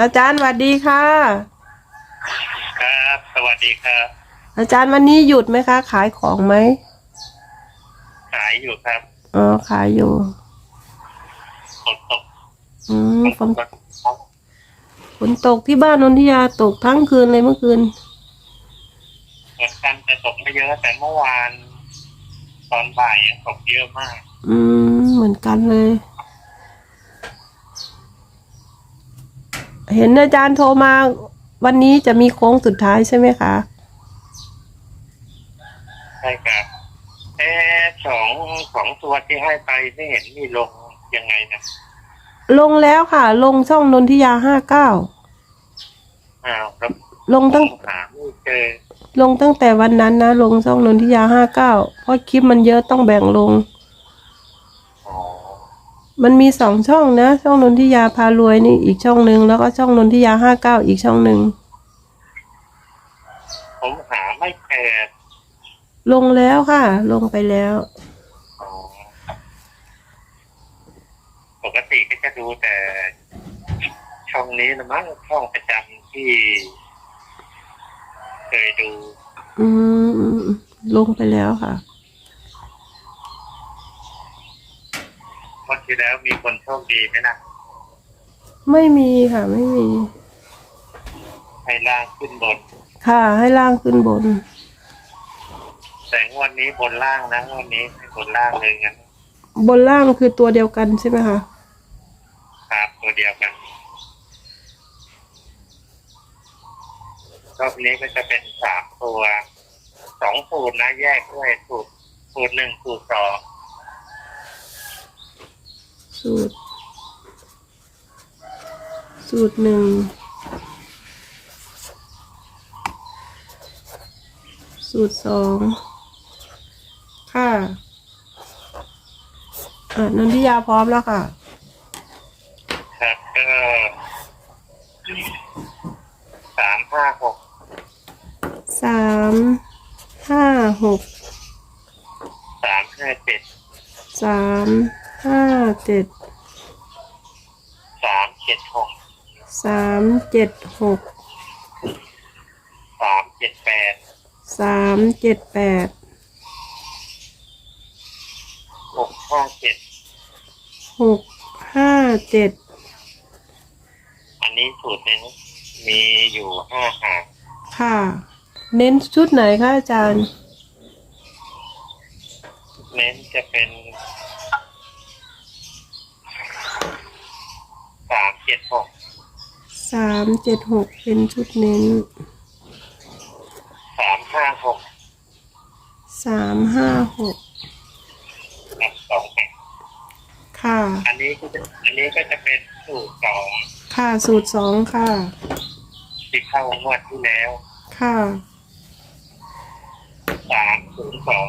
อาจารย์สวัสดีค่ะ ครับ สวัสดีครับ อาจารย์วันนี้หยุดไหมคะ ขายของไหมขายอยู่ครับอ๋อขายอยู่ฝนตกอืมฝนตกฝนตกที่บ้านนนทิยาตกทั้งคืนเลยเมื่อคืนเหมือนกันแต่ตกไม่เยอะแต่เมื่อวาน ตอนบ่ายยังตกเยอะมาก อืมเหมือนกันเลย เห็นอาจารย์โทรมาวันนี้จะมีโค้งสุดท้ายใช่ไหมคะ ใช่ครับเอ๊ะสองสองตัวที่ให้ไปไม่เห็นมีลงยังไงนะลงแล้วค่ะ ลงช่องนนทิยาห้าเก้าอ้าวครับลงตั้งหาไม่เจอลงตั้งแต่วันนั้นนะ ลงช่องนนทิยาห้าเก้าเพราะคลิปมันเยอะต้องแบ่งลงอ๋อ มันมีสองช่องนะ ช่องนนทิยาพารวยนี่อีกช่องหนึ่งแล้วก็ช่องนนทิยาห้าเก้าอีกช่องหนึ่งผมหาไม่เจอลงแล้วค่ะ ลงไปแล้วอ๋อปกติก็จะดูแต่ช่องนี้นะมั้งช่องประจำที่ เคยดู อืมลงไปแล้วค่ะ วัน ที่แล้วมีคนโชคดีไหมนะไม่มีค่ะ ไม่มี ให้ล่างขึ้นบน ค่ะ ให้ล่างขึ้นบน แต่งวันนี้บนล่างนะงวันนี้ให้บนล่างเลยงั้นบนล่างคือตัวเดียวกันใช่ไหมคะครับตัวเดียวกันรอบนี้ก็จะเป็นสามตัวสองสูตรนะแยกด้วยสูตรสูตรหนึ่งสูตรสอง สูตร สูตรหนึ่งสูตรสองค่ะอ่านนทิยาพร้อมแล้วค่ะ ครับก็สามห้าหกสามห้าหกสามห้าเจ็ดสามห้าเจ็ด สามเจ็ดหก สามเจ็ดหกสามเจ็ดแปดสามเจ็ดแปดหกห้าเจ็ดหกห้าเจ็ดอันนี้สูตรหนึ่งมีอยู่ห้าหางค่ะ เน้นชุดไหนคะอาจารย์ เน้นจะเป็นสามเจ็ดหก สามเจ็ดหกเป็นชุดเน้นสามห้าหกสามห้าหกกับสองแปดค่ะ อันนี้ก็จะอันนี้ก็จะเป็นสูตรสองค่ะสูตรสองค่ะ ที่เข้างวดที่แล้วค่ะสามศูนย์สอง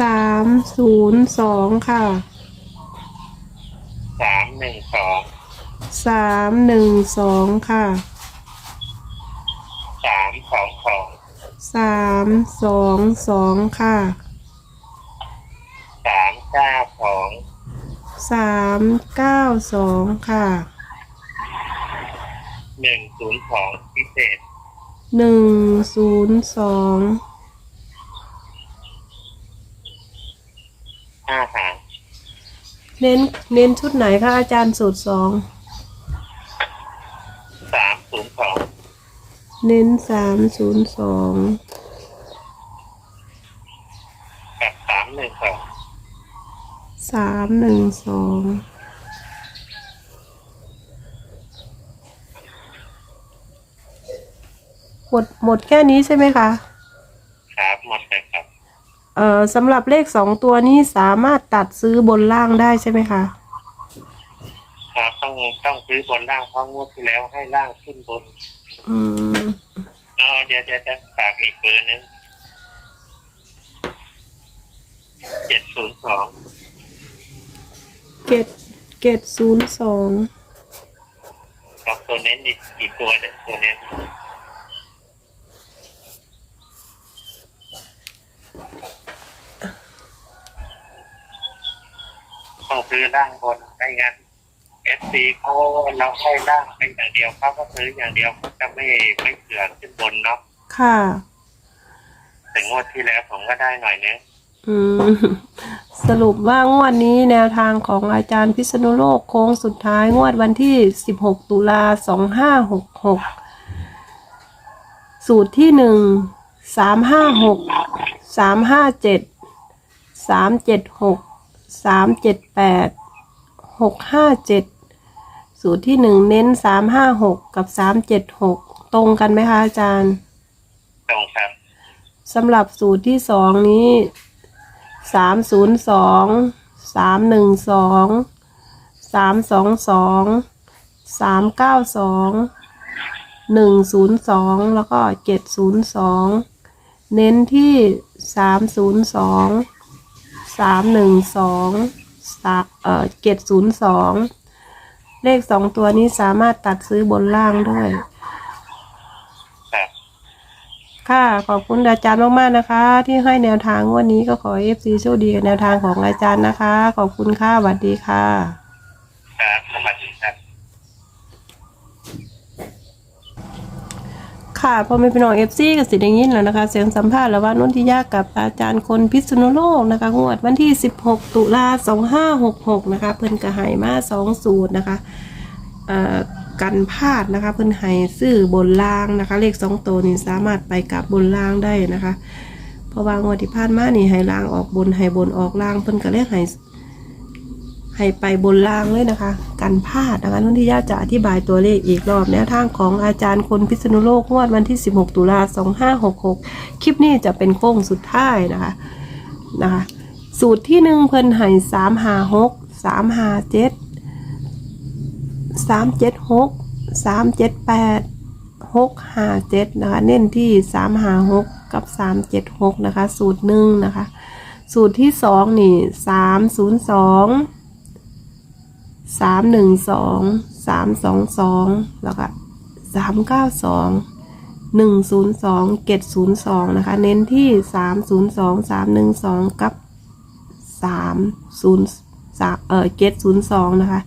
สามศูนย์สองค่ะสามหนึ่งสอง สามหนึ่งสองค่ะสามสองสองสามสองสองค่ะสามเก้าสองสามเก้าสองค่ะหนึ่งศูนย์สองพิเศษหนึ่งศูนย์สองห้าหางเน้นเน้นชุดไหนคะอาจารย์สูตรสอง สามศูนย์สอง เน้นสามศูนย์สองกับสามหนึ่งสองสามหนึ่งสองหมดหมดแค่นี้ใช่ไหมคะ ครับหมดเลยครับเอ่อสำหรับเลขสองตัวนี้สามารถตัดซื้อบนล่างได้ใช่ไหมคะ ครับต้องต้องซื้อบนล่างเพราะงวดที่แล้วให้ล่างขึ้นบน อืม อ๋อเดี๋ยวจะจะฝากอีกเบอร์หนึงเจ็ดศูนย์สองเกตเกตศูนย์สองกับตัวเน้นอีกอีกตัวหนึงตัวเน้นต้องซื้อล่างบนไม่งั้น เอฟซีเขาเราให้ล่างเป็นอย่างเดียวเขาก็ซื้ออย่างเดียวเขาจะไม่ไม่เผื่อขึ้นบนเนาะค่ะ แต่งวดที่แล้วผมก็ได้หน่อยนึงอืมสรุปว่างวดนี้แนวทางของอาจารย์พิษณุโลกโค้งสุดท้ายงวดวันที่ 16 ตุลา 2566 สูตรที่หนึ่งสามห้าหก สามห้าเจ็ดสามเจ็ดหกสามเจ็ดแปดหกห้าเจ็ดสูตรที่หนึ่งเน้นสามห้าหกกับสามเจ็ดหกตรงกันไหมคะอาจารย์ตรงครับสำหรับสูตรที่สองนี้สามศูนย์สองสามหนึ่งสองสามสองสองสามเก้าสองหนึ่งศูนย์สองแล้วก็เจ็ดศูนย์สองเน้นที่สามศูนย์สองสามหนึ่งสองสาเอ่อเจ็ดศูนย์สอง เลขสองตัวนี้สามารถตัดซื้อบนล่างด้วย ครับค่ะ ขอบคุณอาจารย์มากๆนะคะ ที่ให้แนวทางงวันนี้ก็ขอเอฟซีโชคดีกับแนวทางของอาจารย์นะคะ ขอบคุณค่ะสวัสดีค่ะ ครับสวัสดีครับ ค่ะพอไม่เป็นน้องเอฟซีกับสิได้ยินแล้วนะคะ เสียงสัมภาษณ์ระหว่างนนทิยากับอาจารย์คนพิษณุโลกนะคะงวดวันที่ 16 ตุลา2566 นะคะ เพิ่นกระหายมา2สูตรนะคะเอ่อกันพลาดนะคะ เพิ่นให้ซื้อบนล่างนะคะ เลข 2 ตัวนี่สามารถไปกับบนล่างได้นะคะเพราะว่างวดที่ผ่านมานี่ให้ล่างออกบนให้บนออกล่างเพิ่นก็เลยให้ ให้ไปบนล่างเลยนะคะ กันพลาดนะคะนุ่นที่ย่าจะอธิบายตัวเลขอีกรอบแนวทางของอาจารย์คนพิษณุโลกงวดวันที่ 16 ตุลา2566 คลิปนี้จะเป็นโค้งสุดท้ายนะคะนะคะสูตรที่หนึ่งเพิ่นให้3 5 6 3 5 7 3 7 6 3 7 8 6 5 7นะคะเน้นที่3 5 6กับ3 7 6นะคะ สูตรหนึ่งนะคะ สูตรที่สองนี่สามศูนย์สอง สามหนึ่งสองสามสองสองแล้วก็สามเก้าสองหนึ่งศูนย์สองเจ็ดศูนย์สองนะคะ เน้นที่สามศูนย์สองสามหนึ่งสองกับสามศูนย์สามเออเจ็ดศูนย์สองนะคะ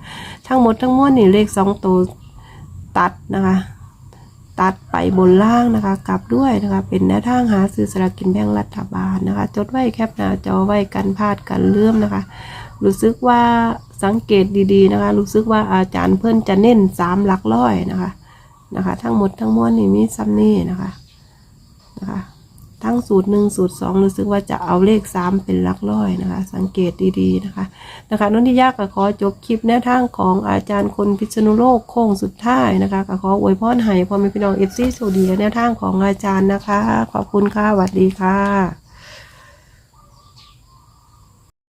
ทั้งหมดทั้งมวลนี่เลขสองตัวตัดนะคะตัดไปบนล่างนะคะ กลับด้วยนะคะ เป็นแนวทางหาซื้อสลากกินแบ่งรัฐบาลนะคะ จดไว้แคปหน้าจอไว้กันพลาดกันเลื่อมนะคะ รู้สึกว่า สังเกตดีๆนะคะรู้สึกว่าอาจารย์เพิ่อนจะเน้นสามหลักร้อยนะคะนะคะ ทั้งหมดทั้งมวลนี่มีซัมนี่นะคะนะคะทั้งสูตรหนึ่งสูตรสองรู้สึกว่าจะเอาเลขสามเป็นหลักร้อยนะคะ สังเกตดีๆนะคะนะคะนนทิยาก็ขอจบคลิปแนวทางของอาจารย์คนพิษณุโลกโค้งสุดท้ายนะคะก็ขออวยพรให้พ่อแม่พี่น้องเอฟซีโชคดีแนวทางของอาจารย์นะคะ ขอบคุณค่ะสวัสดีค่ะ